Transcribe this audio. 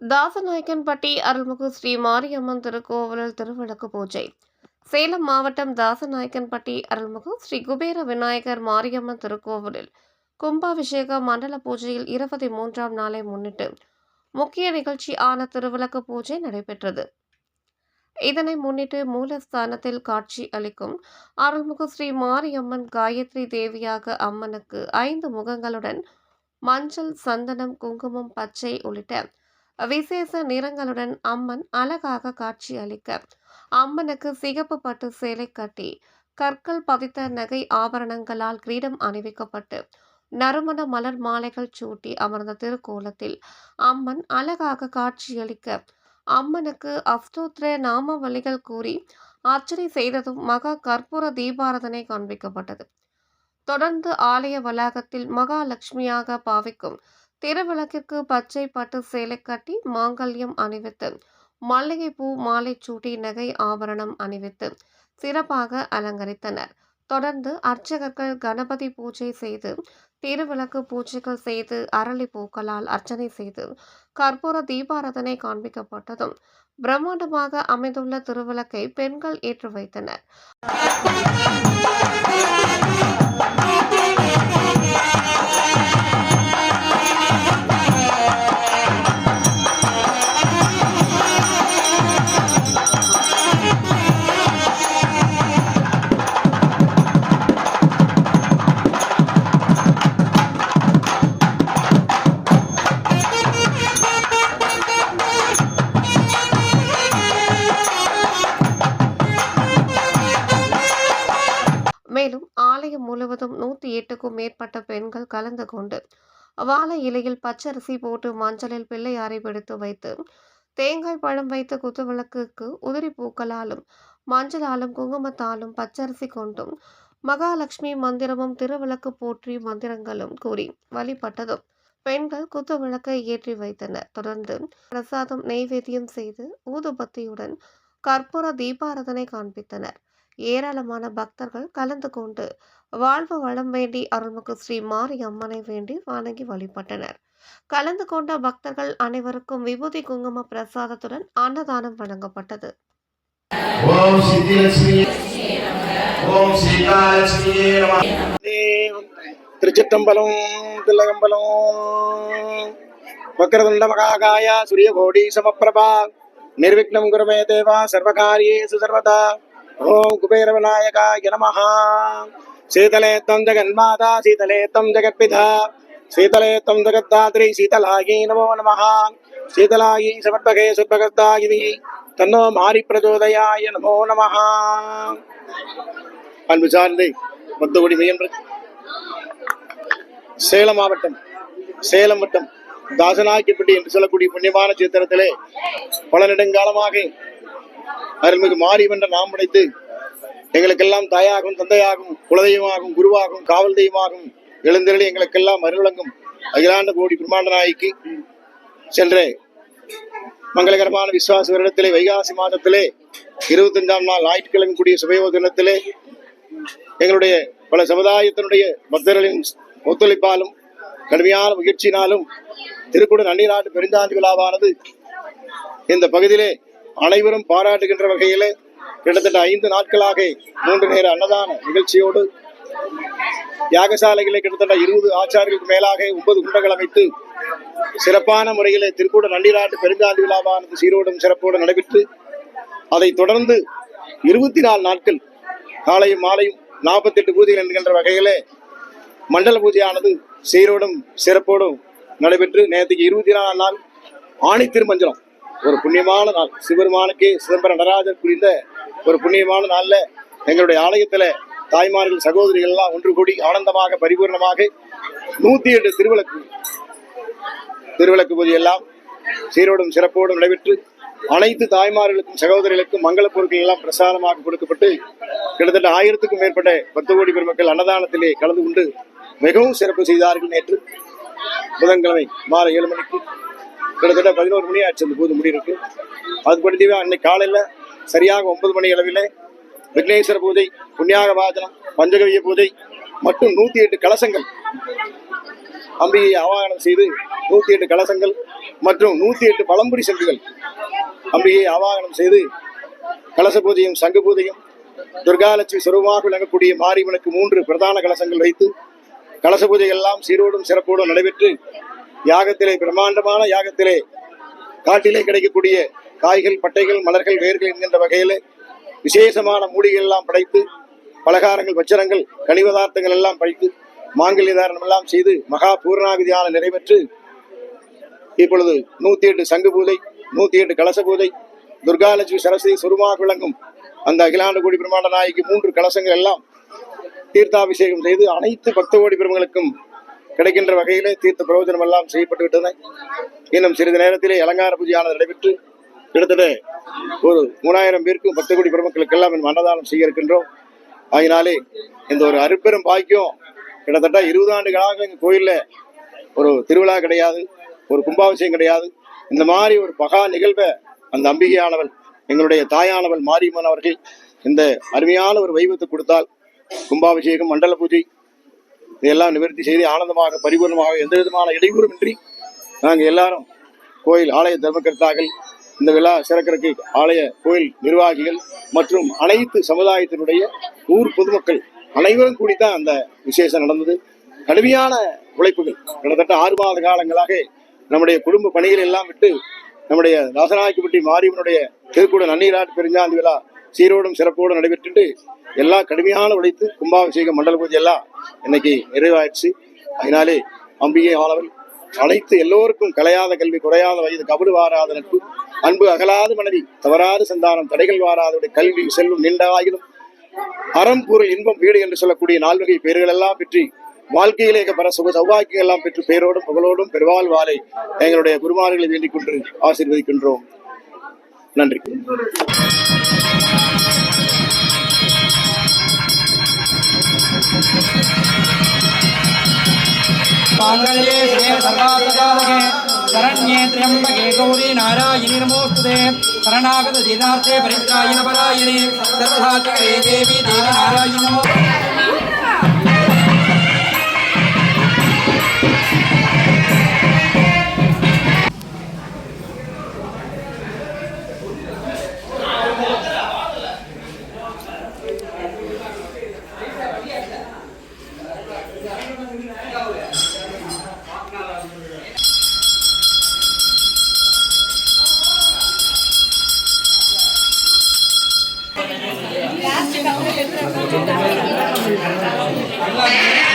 தாசநாயக்கன்பட்டி அருள்மிகு ஸ்ரீ மாரியம்மன் திருக்கோவிலில் திருவிளக்கு பூஜை. சேலம் மாவட்டம் தாசநாயக்கன்பட்டி அருள்மிகு ஸ்ரீ குபேர விநாயகர் மாரியம்மன் திருக்கோவிலில் கும்பாபிஷேக மண்டல பூஜையில் இருபத்தி மூன்றாம் நாளை முன்னிட்டு முக்கிய நிகழ்ச்சி ஆன திருவிளக்கு பூஜை நடைபெற்றது. இதனை முன்னிட்டு மூலஸ்தானத்தில் காட்சி அளிக்கும் அருள்மிகு ஸ்ரீ மாரியம்மன் காயத்ரி தேவியாக அம்மனுக்கு ஐந்து முகங்களுடன் மஞ்சள் சந்தனம் குங்குமம் பச்சை உள்ளிட்ட விசேஷ நிறங்களுடன் அம்மன் அழகாக காட்சி அளிக்க. அம்மனுக்கு சிகப்பு பட்டு சேலை கட்டி கற்கள் பதித்த நகை ஆபரணங்களால் கிரீடம் அணிவிக்கப்பட்டு நறுமண மலர் மாலைகள் சூட்டி அமர்ந்த திருக்கோலத்தில் அம்மன் அழகாக காட்சியளிக்க அம்மனுக்கு அஸ்தோத்ர நாமவழிகள் கூறி அர்ச்சனை செய்ததும் மகா கற்பூர தீபாரதனை காண்பிக்கப்பட்டது. தொடர்ந்து ஆலய வளாகத்தில் மகாலட்சுமியாக பாவிக்கும் திருவிளக்கிற்கு பச்சை பட்டு சேலை கட்டி மாங்கல்யம் அணிவித்து மல்லிகைப்பூ மாலை சூட்டி நகை ஆபரணம் அணிவித்து சிறப்பாக அலங்கரித்தனர். தொடர்ந்து அர்ச்சகர்கள் கணபதி பூஜை செய்து திருவிளக்கு பூஜைகள் செய்து அரளி பூக்களால் அர்ச்சனை செய்து கற்பூர தீபாரதனை காண்பிக்கப்பட்டதும் பிரம்மாண்டமாக அமைந்துள்ள திருவிளக்கை பெண்கள் ஏற்றி வைத்தனர். எட்டுக்கும் மேற்பட்ட பெண்கள் கலந்து கொண்டு வாழை இலையில் பச்சரிசி போட்டு மஞ்சளில் பிள்ளையாரை பிடித்து வைத்து தேங்காய் பழம் வைத்து குத்துவிளக்குக்கு உதிரி பூக்களாலும் மஞ்சளாலும் குங்குமத்தாலும் பச்சரிசி கொண்டும் மகாலட்சுமி மந்திரமும் திருவிளக்கு போற்றி மந்திரங்களும் கூறி வழிபட்டதும் பெண்கள் குத்து விளக்கை ஏற்றி வைத்தனர். தொடர்ந்து பிரசாதம் நெய்வேத்தியம் செய்து ஊதுபத்தியுடன் கற்பூர தீபாரதனை காண்பித்தனர். ஏராளமான பக்தர்கள் கலந்து கொண்டு வாழ்வு வளம் வேண்டி அருள்மிகு ஸ்ரீ மாரியம்மனை வேண்டி வணங்கி வழிபட்டனர். கலந்து கொண்ட பக்தர்கள் அனைவருக்கும் விபூதி குங்கும பிரசாதத்துடன் அன்னதானம் வழங்கப்பட்டது. ஓம் சித்திலட்சுமி ஓம் சீதாலட்சுமியே நம திருச்சிற்றம்பலம் தில்லகம்பலம். வக்ரதுண்ட மகாகாய சூரியகோடி சமப்பிரபா. நிர்விக்னம் குருமே தேவா சர்வகாரியேசு சர்வதா. ஓம் குபேர விநாயகாய நமः சீதலேத்தம் தம் ஜெகன்மாதா சீதலேத்தம் தம் ஜெகத்பிதா. சீதலே ஜெகத்தாத்ரி சீதலாயி நமோ நமः சீதலாயி சமர்ப்பகே சுர்பகர்த்தாயி தன்னோ மாரி பிரச்சோதயாய நமோ நமः அன்பு சார்ந்து மொத்தகுடி மையன்று. சேலம் மாவட்டம் சேலம் வட்டம் தாசனாக்கிப்பட்டி என்று சொல்லக்கூடிய புண்ணியமான சித்திரத்திலே பல நெடுங்காலமாக அருள்மிகு மாரியம்மன்ற நாம் படைத்து எங்களுக்கெல்லாம் தாயாகும் தந்தையாகும் குலதெய்வமாகும் குருவாகும் காவல் தெய்வமாகும் எழுந்தருளி எங்களுக்கெல்லாம் அருளங்கும் அகிலாண்ட கோடி பிரம்மாண்ட நாய்க்கு சென்ற மங்களகரமான விசுவாச வருடத்திலே வைகாசி மாதத்திலே இருபத்தஞ்சாம் நாள் ஞாயிற்றுக்கிழமை கூடிய சுபயோக தினத்திலே எங்களுடைய பல சமுதாயத்தினுடைய பக்தர்களின் ஒத்துழைப்பாலும் கடுமையான முயற்சியினாலும் திருக்குட நன்னீராட்டு பெருந்தாண்டு விழாவானது இந்த பகுதியிலே அனைவரும் பாராட்டுகின்ற வகையில் கிட்டத்தட்ட ஐந்து நாட்களாக மூன்று நேர அன்னதான நிகழ்ச்சியோடு யாகசாலைகளை கிட்டத்தட்ட இருபது ஆச்சாரிகளுக்கு மேலாக ஒன்பது குண்டங்கள் அமைத்து சிறப்பான முறையிலே திருக்கூட நள்ளிராட்டு பெருந்தாண்டு விழாவானது சீரோடும் சிறப்போடு நடைபெற்று அதைத் தொடர்ந்து இருபத்தி நாலு நாட்கள் காலையும் மாலையும் நாற்பத்தெட்டு பூஜைகள் என்கின்ற வகையிலே மண்டல பூஜையானது சீரோடும் சிறப்போடும் நடைபெற்று நேற்றுக்கு இருபத்தி நாலாம் நாள் ஆணி திருமஞ்சனம் ஒரு புண்ணியமான நாள். சிவருமானுக்கே சிதம்பர நடராஜர் புரிந்த ஒரு புண்ணியமான நாளில் எங்களுடைய ஆலயத்தில் தாய்மார்கள் சகோதரிகள் எல்லாம் ஒன்று கூடி ஆனந்தமாக பரிபூர்ணமாக நூத்தி எட்டு திருவிளக்கு திருவிளக்கு பூஜை எல்லாம் சீரோடும் சிறப்போடும் நடைபெற்று அனைத்து தாய்மார்களுக்கும் சகோதரிகளுக்கும் மங்கள பொருட்கள் எல்லாம் பிரசாதமாக கொடுக்கப்பட்டு கிட்டத்தட்ட ஆயிரத்துக்கும் மேற்பட்ட பத்து கோடி பெருமக்கள் அன்னதானத்திலே கலந்து கொண்டு மிகவும் சிறப்பு செய்தார்கள் நேற்று. புதன்கிழமை மாலை ஏழு மணிக்கு கிட்டத்தட்ட பதினோரு மணி ஆச்சு அந்த பூஜை முடியிருக்கு அதுபடிவே அன்னைக்கு காலையில் சரியாக ஒன்பது மணி அளவில் விக்னேஸ்வர பூஜை புண்ணியாக வாசனம் பஞ்சகவிய பூஜை மற்றும் நூற்றி எட்டு கலசங்கள் அம்பிகையை ஆவாகனம் செய்து நூற்றி எட்டு கலசங்கள் மற்றும் நூற்றி எட்டு பழம்புரி சங்குகள் அம்பியை ஆவாகனம் செய்து கலச பூஜையும் சங்கு பூஜையும் துர்காலட்சுமி சுரூபமாக விளங்கக்கூடிய மாரியம்மனுக்கு மூன்று பிரதான கலசங்கள் வைத்து கலச பூஜை எல்லாம் சீரோடும் சிறப்போடும் நடைபெற்று யாகத்திலே பிரம்மாண்டமான யாகத்திலே காட்டிலே கிடைக்கக்கூடிய காய்கள் பட்டைகள் மலர்கள் வேர்கள் என்கின்ற வகையில் விசேஷமான மூலிகள் எல்லாம் படைத்து பலகாரங்கள் வச்சரங்கள் கனிபதார்த்தங்கள் எல்லாம் படைத்து மாங்கல்ய தாரணம் எல்லாம் செய்து மகா பூர்ணாவிதியான நிறைவேற்று. இப்பொழுது நூத்தி எட்டு சங்கு பூஜை நூத்தி எட்டு கலச பூஜை துர்காலட்சுமி சரஸ்வதி சுருமாக விளங்கும் அந்த அகிலாண்ட கோடி பிரம்மாண்ட நாய்க்கு மூன்று கலசங்கள் எல்லாம் தீர்த்தாபிஷேகம் செய்து அனைத்து பக்த கோடி பெருமகளுக்கும் கிடைக்கின்ற வகையிலே தீர்த்த பிரயோஜனம் எல்லாம் செய்யப்பட்டு விட்டன இன்னும் சிறிது நேரத்திலே அலங்கார பூஜையானது நடைபெற்று கிட்டத்தட்ட ஒரு மூணாயிரம் பேருக்கும் பத்து கோடி பெருமக்களுக்கு எல்லாம் அன்னதானம் செய்ய இருக்கின்றோம். அதனாலே இந்த ஒரு அருப்பெரும் பாக்கியம் கிட்டத்தட்ட இருபது ஆண்டுகளாக எங்கள் கோயிலில் ஒரு திருவிழா கிடையாது ஒரு கும்பாபிஷேகம் கிடையாது. இந்த மாதிரி ஒரு பகா நிகழ்வை அந்த அம்பிகையானவள் எங்களுடைய தாயானவள் மாரியம்மன் அவர்கள் இந்த அருமையான ஒரு வைபத்தை கொடுத்தால் கும்பாபிஷேகம் மண்டல பூஜை இதெல்லாம் நிவர்த்தி செய்து ஆனந்தமாக பரிபூர்ணமாக எந்த விதமான இடையூறுமின்றி நாங்கள் எல்லாரும் கோயில் ஆலய தர்மகர்த்தாக்கள் இந்த விழா சிறக்கிறதுக்கு ஆலய கோயில் நிர்வாகிகள் மற்றும் அனைத்து சமுதாயத்தினுடைய ஊர் பொதுமக்கள் அனைவரும் கூடித்தான் அந்த விசேஷம் நடந்தது. கடுமையான உழைப்புகள். கிட்டத்தட்ட ஆறு மாத காலங்களாக நம்முடைய குடும்ப பணிகள் எல்லாம் விட்டு நம்முடைய தாசநாயக்கப்பட்டி மாரியம்மனுடைய திருக்கூட நன்னீராட்டு பெருஞ்சாந்தி விழா சீரோடும் சிறப்போடும் நடைபெற்றுட்டு எல்லாம் கடுமையான உழைத்து கும்பாபிஷேகம் மண்டல பூஜை எல்லாம் இன்னைக்கு நிறைவாயிடுச்சு. அதனாலே அம்பிகை ஆளவன் அனைத்து எல்லோருக்கும் கலையாத கல்வி குறையாத வயது கபடு வாராத நட்பு அன்பு அகலாது மனைவி தவறாது சந்தானம் தடைகள் வாராதவுடைய கல்வி செல்வம் நீண்டாகிலும் அறம் பொருள் இன்பம் வீடு என்று சொல்லக்கூடிய நால்வகை பேர்கள் எல்லாம் பெற்றி வாழ்க்கையிலே பர சுக சௌபாக்கியம் எல்லாம் பெற்று பேரோடும் புகழோடும் பெருவாழ் வாழை எங்களுடைய குருமார்களை வேண்டிக் கொண்டு ஆசீர்வதிக்கின்றோம். நன்றி. माङ्गल्ये शिवे सर्वार्थसाधके शरण्ये त्र्यम्बके गौरी नारायणि नमोऽस्तुते शरणागत दीनार्थे परित्रायण परायणे सर्वसात्विके देवी देवी नारायणि नमो লাগবে